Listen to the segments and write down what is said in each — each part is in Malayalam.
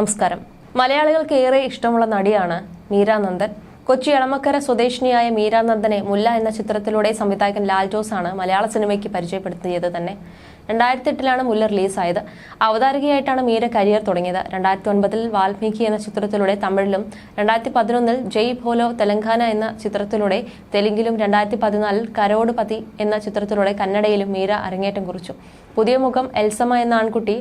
നമസ്കാരം. മലയാളികൾക്ക് ഏറെ ഇഷ്ടമുള്ള നടിയാണ് മീരാനന്ദൻ കൊച്ചി എളമക്കര സ്വദേശിനിയായ മീരാനന്ദനെ മുല്ല എന്ന ചിത്രത്തിലൂടെ സംവിധായകൻ ലാൽ ജോസ് ആണ് മലയാള സിനിമയ്ക്ക് പരിചയപ്പെടുത്തിയത് തന്നെ. രണ്ടായിരത്തി എട്ടിലാണ് മുല്ല റിലീസായത്. അവതാരകയായിട്ടാണ് മീര കരിയർ തുടങ്ങിയത്. രണ്ടായിരത്തി ഒൻപതിൽ വാൽമീകി എന്ന ചിത്രത്തിലൂടെ തമിഴിലും രണ്ടായിരത്തി പതിനൊന്നിൽ ജയ് ഭോലോ തെലങ്കാന എന്ന ചിത്രത്തിലൂടെ തെലുങ്കിലും രണ്ടായിരത്തി പതിനാലിൽ കരോട് പതി എന്ന ചിത്രത്തിലൂടെ കന്നഡയിലും മീര അരങ്ങേറ്റം കുറിച്ചു. പുതിയ മുഖം എൽസമ എന്ന ആൺകുട്ടി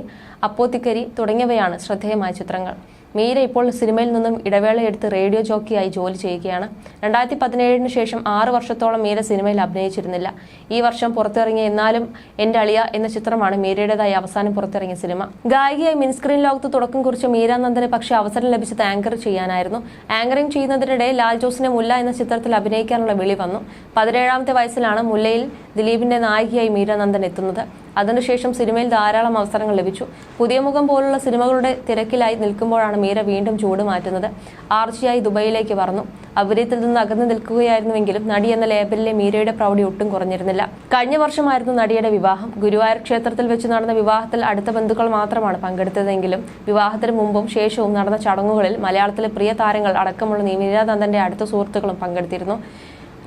അപ്പോത്തിക്കരി തുടങ്ങിയവയാണ് ശ്രദ്ധേയമായ ചിത്രങ്ങൾ. മീര ഇപ്പോൾ സിനിമയിൽ നിന്നും ഇടവേളയെടുത്ത് റേഡിയോ ജോക്കിയായി ജോലി ചെയ്യുകയാണ്. രണ്ടായിരത്തി പതിനേഴിന് ശേഷം ആറ് വർഷത്തോളം മീര സിനിമയിൽ അഭിനയിച്ചിരുന്നില്ല. ഈ വർഷം പുറത്തിറങ്ങിയ എന്നാലും എന്റെ അളിയ എന്ന ചിത്രമാണ് മീരയുടേതായി അവസാനം പുറത്തിറങ്ങിയ സിനിമ. ഗായികയായി മിൻസ്ക്രീൻ ലോകത്ത് തുടക്കം കുറിച്ച മീരാനന്ദന് പക്ഷേ അവസരം ലഭിച്ചത് ആങ്കർ ചെയ്യാനായിരുന്നു. ആങ്കറിംഗ് ചെയ്യുന്നതിനിടെ ലാൽ ജോസിനെ മുല്ല എന്ന ചിത്രത്തിൽ അഭിനയിക്കാനുള്ള വിളി വന്നു. പതിനേഴാമത്തെ വയസ്സിലാണ് മുല്ലയിൽ ദിലീപിന്റെ നായികയായി മീരാനന്ദൻ എത്തുന്നത്. അതിനുശേഷം സിനിമയിൽ ധാരാളം അവസരങ്ങൾ ലഭിച്ചു. പുതിയ മുഖം പോലുള്ള സിനിമകളുടെ തിരക്കിലായി നിൽക്കുമ്പോഴാണ് മീര വീണ്ടും ചൂട് മാറ്റുന്നത്. ആർച്ചയായി ദുബൈയിലേക്ക് പറന്നു. അഭിനയത്തിൽ നിന്ന് അകന്നു നിൽക്കുകയായിരുന്നുവെങ്കിലും നടി എന്ന ലേബലിലെ മീരയുടെ പ്രൗഢി ഒട്ടും കുറഞ്ഞിരുന്നില്ല. കഴിഞ്ഞ വർഷമായിരുന്നു നടിയുടെ വിവാഹം. ഗുരുവായൂർ ക്ഷേത്രത്തിൽ വെച്ച് നടന്ന വിവാഹത്തിൽ അടുത്ത ബന്ധുക്കൾ മാത്രമാണ് പങ്കെടുത്തതെങ്കിലും വിവാഹത്തിന് മുമ്പും ശേഷവും നടന്ന ചടങ്ങുകളിൽ മലയാളത്തിലെ പ്രിയ താരങ്ങൾ അടക്കമുള്ള മീരാനന്ദന്റെ അടുത്ത സുഹൃത്തുക്കളും പങ്കെടുത്തിരുന്നു.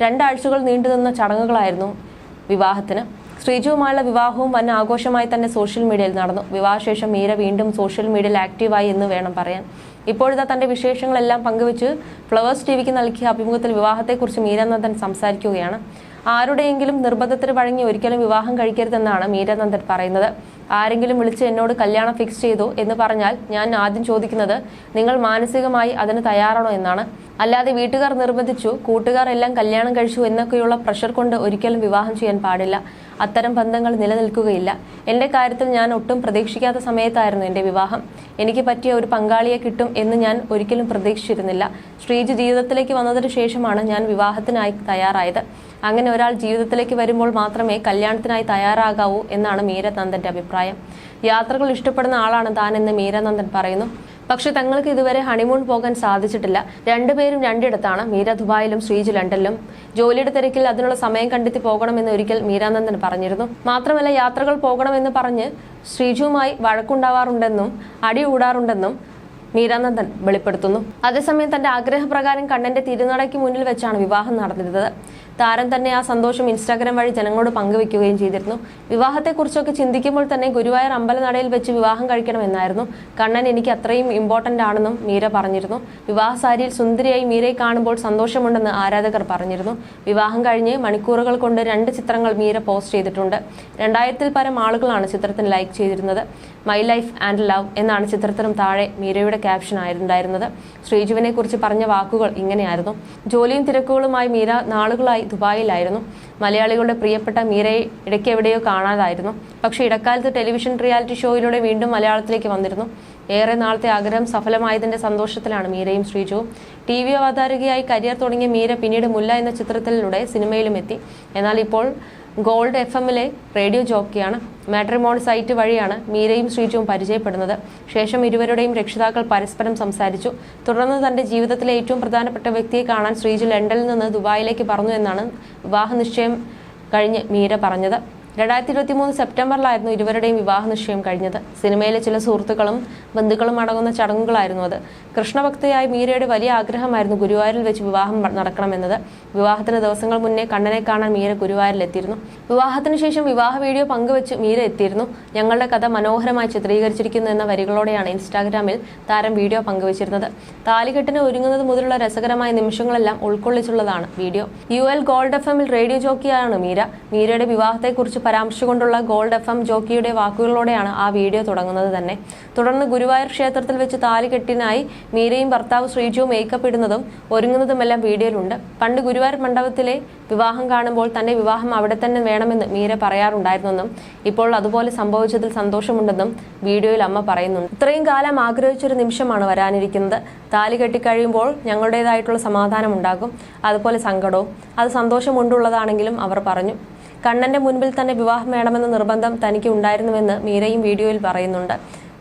രണ്ടാഴ്ചകൾ നീണ്ടുനിന്ന ചടങ്ങുകളായിരുന്നു വിവാഹത്തിന്. ശ്രീജുവുമായുള്ള വിവാഹവും വൻ ആഘോഷമായി തന്നെ സോഷ്യൽ മീഡിയയിൽ നടന്നു. വിവാഹശേഷം മീര വീണ്ടും സോഷ്യൽ മീഡിയയിൽ ആക്റ്റീവായി എന്ന് വേണം പറയാൻ. ഇപ്പോഴത്തെ തന്റെ വിശേഷങ്ങളെല്ലാം പങ്കുവച്ച് ഫ്ലവേഴ്സ് ടിവിക്ക് നൽകിയ അഭിമുഖത്തിൽ വിവാഹത്തെക്കുറിച്ച് മീരാനന്ദൻ സംസാരിക്കുകയാണ്. ആരുടെയെങ്കിലും നിർബന്ധത്തിന് വഴങ്ങി ഒരിക്കലും വിവാഹം കഴിക്കരുതെന്നാണ് മീരാനന്ദൻ പറയുന്നത്. ആരെങ്കിലും വിളിച്ച് എന്നോട് കല്യാണം ഫിക്സ് ചെയ്തു എന്ന് പറഞ്ഞാൽ ഞാൻ ആദ്യം ചോദിക്കുന്നത് നിങ്ങൾ മാനസികമായി അതിന് തയ്യാറാണോ എന്നാണ്. അല്ലാതെ വീട്ടുകാർ നിർബന്ധിച്ചു കൂട്ടുകാർ എല്ലാം കല്യാണം കഴിച്ചു എന്നൊക്കെയുള്ള പ്രഷർ കൊണ്ട് ഒരിക്കലും വിവാഹം ചെയ്യാൻ പാടില്ല. അത്തരം ബന്ധങ്ങൾ നിലനിൽക്കുകയില്ല. എന്റെ കാര്യത്തിൽ ഞാൻ ഒട്ടും പ്രതീക്ഷിക്കാത്ത സമയത്തായിരുന്നു എന്റെ വിവാഹം. എനിക്ക് പറ്റിയ ഒരു പങ്കാളിയെ കിട്ടും എന്ന് ഞാൻ ഒരിക്കലും പ്രതീക്ഷിച്ചിരുന്നില്ല. ശ്രീജ് ജീവിതത്തിലേക്ക് വന്നതിന് ശേഷമാണ് ഞാൻ വിവാഹത്തിനായി തയ്യാറായത്. അങ്ങനെ ഒരാൾ ജീവിതത്തിലേക്ക് വരുമ്പോൾ മാത്രമേ കല്യാണത്തിനായി തയ്യാറാകാവൂ എന്നാണ് മീരനന്ദന്റെ അഭിപ്രായം. യാത്രകൾ ഇഷ്ടപ്പെടുന്ന ആളാണ് താൻ എന്ന് മീരാനന്ദൻ പറയുന്നു. പക്ഷെ തങ്ങൾക്ക് ഇതുവരെ ഹണിമൂൺ പോകാൻ സാധിച്ചിട്ടില്ല. രണ്ടുപേരും രണ്ടിടത്താണ്. മീര ദുബായിലും ശ്രീജ് ലണ്ടനിലും. ജോലിയുടെ തിരക്കിൽ അതിനുള്ള സമയം കണ്ടെത്തി പോകണമെന്ന് ഒരിക്കൽ മീരാനന്ദൻ പറഞ്ഞിരുന്നു. മാത്രമല്ല യാത്രകൾ പോകണമെന്ന് പറഞ്ഞ് ശ്രീജുവുമായി വഴക്കുണ്ടാവാറുണ്ടെന്നും അടി കൂടാറുണ്ടെന്നും മീരാനന്ദൻ വെളിപ്പെടുത്തുന്നു. അതേസമയം തന്റെ ആഗ്രഹപ്രകാരം കണ്ണന്റെ തിരുനടയ്ക്ക് മുന്നിൽ വെച്ചാണ് വിവാഹം നടന്നിരുന്നത്. താരം തന്നെ ആ സന്തോഷം ഇൻസ്റ്റാഗ്രാം വഴി ജനങ്ങളോട് പങ്കുവെക്കുകയും ചെയ്തിരുന്നു. വിവാഹത്തെക്കുറിച്ചൊക്കെ ചിന്തിക്കുമ്പോൾ തന്നെ ഗുരുവായൂർ അമ്പലനടയിൽ വെച്ച് വിവാഹം കഴിക്കണമെന്നായിരുന്നു. കണ്ണൻ എനിക്ക് അത്രയും ഇമ്പോർട്ടന്റ് ആണെന്നും മീര പറഞ്ഞിരുന്നു. വിവാഹ സാരിയിൽ സുന്ദരിയായി മീരയെ കാണുമ്പോൾ സന്തോഷമുണ്ടെന്ന് ആരാധകർ പറഞ്ഞിരുന്നു. വിവാഹം കഴിഞ്ഞ് മണിക്കൂറുകൾ കൊണ്ട് രണ്ട് ചിത്രങ്ങൾ മീര പോസ്റ്റ് ചെയ്തിട്ടുണ്ട്. രണ്ടായിരത്തിൽ പരം ആളുകളാണ് ചിത്രത്തിന് ലൈക്ക് ചെയ്തിരുന്നത്. മൈ ലൈഫ് ആൻഡ് ലവ് എന്നാണ് ചിത്രത്തിനും താഴെ മീരയുടെ ക്യാപ്ഷൻ ആയിരുന്നുണ്ടായിരുന്നത് ശ്രീജുവിനെ കുറിച്ച് പറഞ്ഞ വാക്കുകൾ ഇങ്ങനെയായിരുന്നു. ജോലിയും തിരക്കുകളുമായി മീര നാളുകളായി ദുബായിലായിരുന്നു. മലയാളികളുടെ പ്രിയപ്പെട്ട മീരയെ ഇടയ്ക്ക് എവിടെയോ കാണാതായിരുന്നു. പക്ഷേ ഇടക്കാലത്ത് ടെലിവിഷൻ റിയാലിറ്റി ഷോയിലൂടെ വീണ്ടും മലയാളത്തിലേക്ക് വന്നിരുന്നു. ഏറെ നാളത്തെ ആഗ്രഹം സഫലമായതിന്റെ സന്തോഷത്തിലാണ് മീരയും ശ്രീജുവും. ടി വി അവതാരകയായി കരിയർ തുടങ്ങിയ മീര പിന്നീട് മുല്ല എന്ന ചിത്രത്തിലൂടെ സിനിമയിലും എത്തി. എന്നാൽ ഇപ്പോൾ ഗോൾഡ് എഫ് എമ്മിലെ റേഡിയോ ജോക്കിയാണ്. മാട്രിമോൺ സൈറ്റ് വഴിയാണ് മീരയും ശ്രീജുവും പരിചയപ്പെടുന്നത്. ശേഷം ഇരുവരുടെയും രക്ഷിതാക്കൾ പരസ്പരം സംസാരിച്ചു. തുടർന്ന് തന്റെ ജീവിതത്തിലെ ഏറ്റവും പ്രധാനപ്പെട്ട വ്യക്തിയെ കാണാൻ ശ്രീജു ലണ്ടനിൽ നിന്ന് ദുബായിലേക്ക് പറഞ്ഞു എന്നാണ് വിവാഹ നിശ്ചയം കഴിഞ്ഞ് മീര പറഞ്ഞത്. രണ്ടായിരത്തി ഇരുപത്തി മൂന്ന് സെപ്റ്റംബറിലായിരുന്നു ഇരുവരുടെയും വിവാഹ നിശ്ചയം കഴിഞ്ഞത്. സിനിമയിലെ ചില സുഹൃത്തുക്കളും ബന്ധുക്കളും അടങ്ങുന്ന ചടങ്ങുകളായിരുന്നു അത്. കൃഷ്ണഭക്തയായ മീരയുടെ വലിയ ആഗ്രഹമായിരുന്നു ഗുരുവായൂരിൽ വെച്ച് വിവാഹം നടക്കണമെന്നത്. വിവാഹത്തിന് ദിവസങ്ങൾ മുന്നേ കണ്ണനെ കാണാൻ മീര ഗുരുവായൂരിൽ എത്തിയിരുന്നു വിവാഹത്തിന് ശേഷം വിവാഹ വീഡിയോ പങ്കുവെച്ച് മീര എത്തിയിരുന്നു. ഞങ്ങളുടെ കഥ മനോഹരമായി ചിത്രീകരിച്ചിരിക്കുന്നു എന്ന വരികളോടെയാണ് ഇൻസ്റ്റാഗ്രാമിൽ താരം വീഡിയോ പങ്കുവച്ചിരുന്നത്. താലികെട്ടിന് ഒരുങ്ങുന്നത് മുതലുള്ള രസകരമായ നിമിഷങ്ങളെല്ലാം ഉൾക്കൊള്ളിച്ചുള്ളതാണ് video. U L gold F എമ്മിൽ റേഡിയോ ജോക്കിയാണ് മീര. മീരയുടെ വിവാഹത്തെക്കുറിച്ച് പരാമർശിച്ചുകൊണ്ടുള്ള ഗോൾഡ് എഫ് എം ജോക്കിയുടെ വാക്കുകളോടെയാണ് ആ വീഡിയോ തുടങ്ങുന്നത് തന്നെ. തുടർന്ന് ഗുരുവായൂർ ക്ഷേത്രത്തിൽ വെച്ച് താലികെട്ടിനായി മീരയും ഭർത്താവ് ശ്രീജുവും മേക്കപ്പ് ഇടുന്നതും ഒരുങ്ങുന്നതുമെല്ലാം വീഡിയോയിലുണ്ട്. പണ്ട് ഗുരുവായൂർ മണ്ഡപത്തിലെ വിവാഹം കാണുമ്പോൾ തന്റെ വിവാഹം അവിടെ തന്നെ വേണമെന്ന് മീര പറയാറുണ്ടായിരുന്നെന്നും ഇപ്പോൾ അതുപോലെ സംഭവിച്ചതിൽ സന്തോഷമുണ്ടെന്നും വീഡിയോയിൽ അമ്മ പറയുന്നുണ്ട്. ഇത്രയും കാലം ആഗ്രഹിച്ചൊരു നിമിഷമാണ് വരാനിരിക്കുന്നത്. താലി കെട്ടിക്കഴിയുമ്പോൾ ഞങ്ങളുടേതായിട്ടുള്ള സമാധാനം ഉണ്ടാകും. അതുപോലെ സങ്കടവും അത് സന്തോഷമുണ്ടുള്ളതാണെങ്കിലും അവർ പറഞ്ഞു. കണ്ണന്റെ മുൻപിൽ തന്നെ വിവാഹം വേണമെന്ന നിർബന്ധം തനിക്ക് ഉണ്ടായിരുന്നുവെന്ന് മീരയും വീഡിയോയിൽ പറയുന്നുണ്ട്.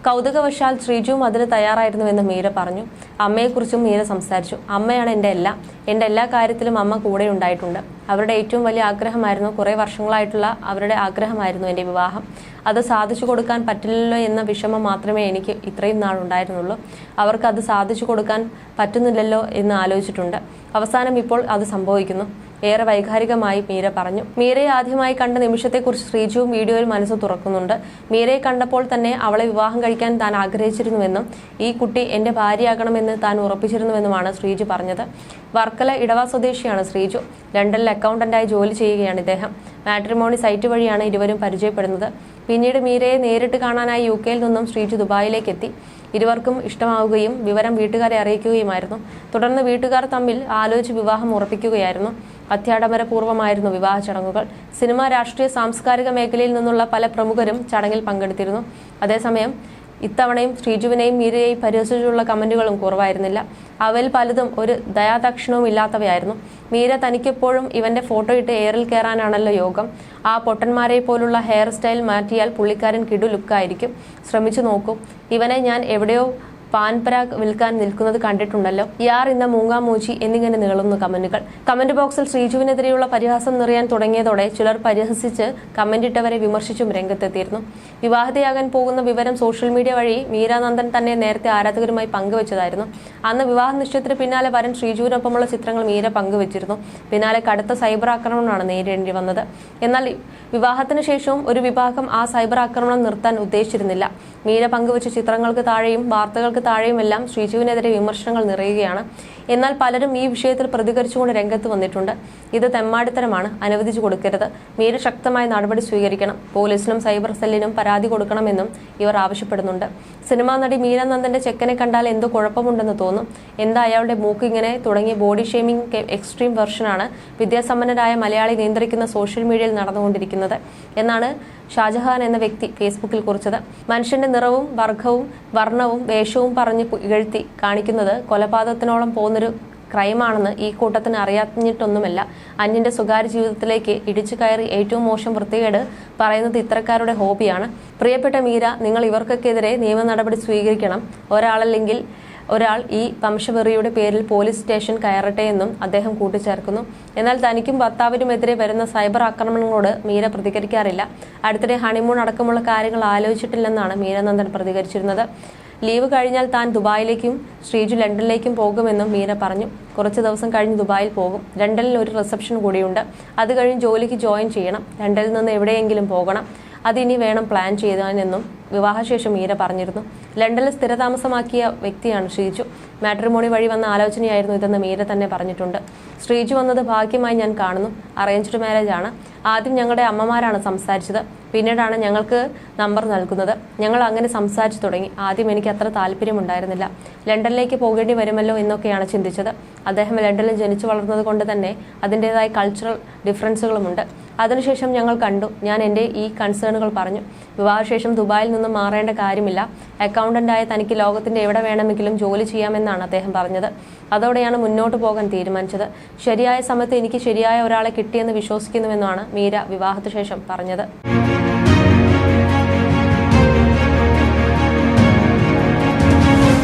കൗതുകവശാൽ ശ്രീജുവും അതിന് തയ്യാറായിരുന്നുവെന്ന് മീര പറഞ്ഞു. അമ്മയെക്കുറിച്ചും മീര സംസാരിച്ചു. അമ്മയാണ് എന്റെ എല്ലാം. എന്റെ എല്ലാ കാര്യത്തിലും അമ്മ കൂടെ ഉണ്ടായിട്ടുണ്ട്. അവരുടെ ഏറ്റവും വലിയ ആഗ്രഹമായിരുന്നു കുറേ വർഷങ്ങളായിട്ടുള്ള അവരുടെ ആഗ്രഹമായിരുന്നു എന്റെ വിവാഹം. അത് സാധിച്ചു കൊടുക്കാൻ പറ്റില്ലല്ലോ എന്ന വിഷമം മാത്രമേ എനിക്ക് ഇത്രയും നാൾ ഉണ്ടായിരുന്നുള്ളൂ. അവർക്ക് അത് സാധിച്ചു കൊടുക്കാൻ പറ്റുന്നില്ലല്ലോ എന്ന് ആലോചിച്ചിട്ടുണ്ട്. അവസാനം ഇപ്പോൾ അത് സംഭവിക്കുന്നു. ഏറെ വൈകാരികമായി മീര പറഞ്ഞു. മീരയെ ആദ്യമായി കണ്ട നിമിഷത്തെക്കുറിച്ച് ശ്രീജുവും വീഡിയോയിൽ മനസ്സ് തുറക്കുന്നുണ്ട്. മീരയെ കണ്ടപ്പോൾ തന്നെ അവളെ വിവാഹം കഴിക്കാൻ താൻ ആഗ്രഹിച്ചിരുന്നുവെന്നും ഈ കുട്ടി എന്റെ ഭാര്യയാകണമെന്ന് താൻ ഉറപ്പിച്ചിരുന്നുവെന്നുമാണ് ശ്രീജു പറഞ്ഞത്. വർക്കല ഇടവ സ്വദേശിയാണ് ശ്രീജു. ലണ്ടനിൽ അക്കൗണ്ടന്റായി ജോലി ചെയ്യുകയാണ് ഇദ്ദേഹം. മാട്രിമോണി സൈറ്റ് വഴിയാണ് ഇരുവരും പരിചയപ്പെടുന്നത്. പിന്നീട് മീരയെ നേരിട്ട് കാണാനായി യു കെയിൽ നിന്നും ശ്രീജു ദുബായിലേക്ക് എത്തി. ഇരുവർക്കും ഇഷ്ടമാവുകയും വിവരം വീട്ടുകാരെ അറിയിക്കുകയുമായിരുന്നു. തുടർന്ന് വീട്ടുകാർ തമ്മിൽ ആലോചിച്ച് വിവാഹം ഉറപ്പിക്കുകയായിരുന്നു. അത്യാഡംബരപൂർവമായിരുന്നു വിവാഹ ചടങ്ങുകൾ. സിനിമ രാഷ്ട്രീയ സാംസ്കാരിക മേഖലയിൽ നിന്നുള്ള പല പ്രമുഖരും ചടങ്ങിൽ പങ്കെടുത്തിരുന്നു. അതേസമയം ഇത്തവണയും ശ്രീജുവിനെയും മീരയെയും പരിഹസിച്ചുള്ള കമന്റുകളും കുറവായിരുന്നില്ല. അവൽ പലതും ഒരു ദയാദക്ഷിണവും ഇല്ലാത്തവയായിരുന്നു. മീര തനിക്കെപ്പോഴും ഇവന്റെ ഫോട്ടോ ഇട്ട് എയറിൽ കയറാനാണല്ലോ യോഗം. ആ പൊട്ടന്മാരെ പോലുള്ള ഹെയർ സ്റ്റൈൽ മാറ്റിയാൽ പുള്ളിക്കാരൻ കിടു ലുക്കായിരിക്കും. ശ്രമിച്ചു നോക്കും. ഇവനെ ഞാൻ എവിടെയോ പാൻപരാഗ് വിൽക്കാൻ നിൽക്കുന്നത് കണ്ടിട്ടുണ്ടല്ലോ. യാർ ഇന്ന മൂങ്ങാമൂച്ചി എന്നിങ്ങനെ നീളുന്നു കമന്റുകൾ. കമന്റ് ബോക്സിൽ ശ്രീജുവിനെതിരെയുള്ള പരിഹാസം നിറയാൻ തുടങ്ങിയതോടെ ചിലർ പരിഹസിച്ച് കമന്റിട്ടവരെ വിമർശിച്ചും രംഗത്തെത്തിയിരുന്നു. വിവാഹിതയാകാൻ പോകുന്ന വിവരം സോഷ്യൽ മീഡിയ വഴി മീരാനന്ദൻ തന്നെ നേരത്തെ ആരാധകരുമായി പങ്കുവച്ചതായിരുന്നു. അന്ന് വിവാഹ നിശ്ചയത്തിന് പിന്നാലെ വരൻ ശ്രീജുവിനൊപ്പമുള്ള ചിത്രങ്ങൾ മീര പങ്കുവച്ചിരുന്നു. പിന്നാലെ കടുത്ത സൈബർ ആക്രമണമാണ് നേരിടേണ്ടി വന്നത്. എന്നാൽ വിവാഹത്തിന് ശേഷവും ഒരു വിഭാഗം ആ സൈബർ ആക്രമണം നിർത്താൻ ഉദ്ദേശിച്ചിരുന്നില്ല. മീര പങ്കുവച്ച ചിത്രങ്ങൾക്ക് താഴെയും വാർത്തകൾക്ക് താഴെയുമെല്ലാം ശ്രീജുവിനെതിരെ വിമർശനങ്ങൾ നിറയുകയാണ് എന്നാൽ പലരും ഈ വിഷയത്തിൽ പ്രതികരിച്ചുകൊണ്ട് രംഗത്ത് വന്നിട്ടുണ്ട്. ഇത് തെമ്മാടിത്തരമാണ്. അനുവദിച്ചു കൊടുക്കരുത്. മീര ശക്തമായ നടപടി സ്വീകരിക്കണം. പോലീസിനും സൈബർ സെല്ലിനും പരാതി കൊടുക്കണമെന്നും ഇവർ ആവശ്യപ്പെടുന്നുണ്ട്. സിനിമാ നടി മീരാനന്ദന്റെ ചെക്കനെ കണ്ടാൽ എന്തോ കുഴപ്പമുണ്ടെന്ന് തോന്നും? എന്താ അയാളുടെ മൂക്ക് ഇങ്ങനെ തുടങ്ങിയ ബോഡി ഷേമിംഗ് എക്സ്ട്രീം വെർഷനാണ് വിദ്യാസമ്പന്നരായ മലയാളി നിയന്ത്രിക്കുന്ന സോഷ്യൽ മീഡിയയിൽ നടന്നുകൊണ്ടിരിക്കുന്നത് എന്നാണ് ഷാജഹാൻ എന്ന വ്യക്തി ഫേസ്ബുക്കിൽ കുറിച്ചത്. മനുഷ്യന്റെ നിറവും വർഗവും വർണവും വേഷവും പറഞ്ഞ് ഇകഴ്ത്തി കാണിക്കുന്നത് കൊലപാതകത്തിനോളം പോകുന്നൊരു ക്രൈമാണെന്ന് ഈ കൂട്ടത്തിന് അറിയാഞ്ഞിട്ടൊന്നുമല്ല. അന്യന്റെ സ്വകാര്യ ജീവിതത്തിലേക്ക് ഇടിച്ചു കയറി ഏറ്റവും മോശം വൃത്തികേട് പറയുന്നത് ഇത്തരക്കാരുടെ ഹോബിയാണ്. പ്രിയപ്പെട്ട മീര നിങ്ങൾ ഇവർക്കൊക്കെതിരെ നിയമ നടപടി സ്വീകരിക്കണം. ഒരാളല്ലെങ്കിൽ ഒരാൾ ഈ വംശവെറിയുടെ പേരിൽ പോലീസ് സ്റ്റേഷൻ കയറട്ടെ എന്നും അദ്ദേഹം കൂട്ടിച്ചേർക്കുന്നു. എന്നാൽ തനിക്കും ഭർത്താവിനുമെതിരെ വരുന്ന സൈബർ ആക്രമണങ്ങളോട് മീര പ്രതികരിക്കാറില്ല. അടുത്തിടെ ഹണിമൂൺ അടക്കമുള്ള കാര്യങ്ങൾ ആലോചിച്ചിട്ടില്ലെന്നാണ് മീരനന്ദൻ പ്രതികരിച്ചിരുന്നത്. ലീവ് കഴിഞ്ഞാൽ താൻ ദുബായിലേക്കും ശ്രീജു ലണ്ടനിലേക്കും പോകുമെന്നും മീര പറഞ്ഞു. കുറച്ച് ദിവസം കഴിഞ്ഞ് ദുബായിൽ പോകും. ലണ്ടനിൽ ഒരു റിസപ്ഷൻ കൂടിയുണ്ട്. അത് കഴിഞ്ഞ് ജോലിക്ക് ജോയിൻ ചെയ്യണം. ലണ്ടനിൽ നിന്ന് എവിടെയെങ്കിലും പോകണം. അതിനി വേണം പ്ലാൻ ചെയ്യാനെന്നും വിവാഹശേഷം മീര പറഞ്ഞിരുന്നു. ലണ്ടനിൽ സ്ഥിരതാമസമാക്കിയ വ്യക്തിയാണ് ശ്രീജു. മാട്രിമോണി വഴി വന്ന ആലോചനയായിരുന്നു ഇതെന്ന് മീര തന്നെ പറഞ്ഞിട്ടുണ്ട്. ശ്രീജു വന്നത് ഭാഗ്യമായി ഞാൻ കാണുന്നു. അറേഞ്ച്ഡ് മാരേജ് ആണ്. ആദ്യം ഞങ്ങളുടെ അമ്മമാരാണ് സംസാരിച്ചത്. പിന്നീടാണ് ഞങ്ങൾക്ക് നമ്പർ നൽകുന്നത്. ഞങ്ങൾ അങ്ങനെ സംസാരിച്ചു തുടങ്ങി. ആദ്യം എനിക്ക് അത്ര താല്പര്യമുണ്ടായിരുന്നില്ല ലണ്ടനിലേക്ക് പോകേണ്ടി വരുമല്ലോ എന്നൊക്കെയാണ് ചിന്തിച്ചത്. അദ്ദേഹം ലണ്ടനിൽ ജനിച്ചു വളർന്നത് കൊണ്ട് തന്നെ അതിന്റെതായ കൾച്ചറൽ ഡിഫറൻസുകളുമുണ്ട് അതിനുശേഷം ഞങ്ങൾ കണ്ടു. ഞാൻ എന്റെ ഈ കൺസേണുകൾ പറഞ്ഞു. വിവാഹശേഷം ദുബായിൽ നിന്നും മാറേണ്ട കാര്യമില്ല. അക്കൗണ്ടന്റായ തനിക്ക് ലോകത്തിന്റെ എവിടെ വേണമെങ്കിലും ജോലി ചെയ്യാമെന്നാണ് അദ്ദേഹം പറഞ്ഞത്. അതോടെയാണ് മുന്നോട്ട് പോകാൻ തീരുമാനിച്ചത്. ശരിയായ സമയത്ത് എനിക്ക് ശരിയായ ഒരാളെ കിട്ടിയെന്ന് വിശ്വസിക്കുന്നുവെന്നാണ് മീര വിവാഹത്തിനു ശേഷം പറഞ്ഞത്.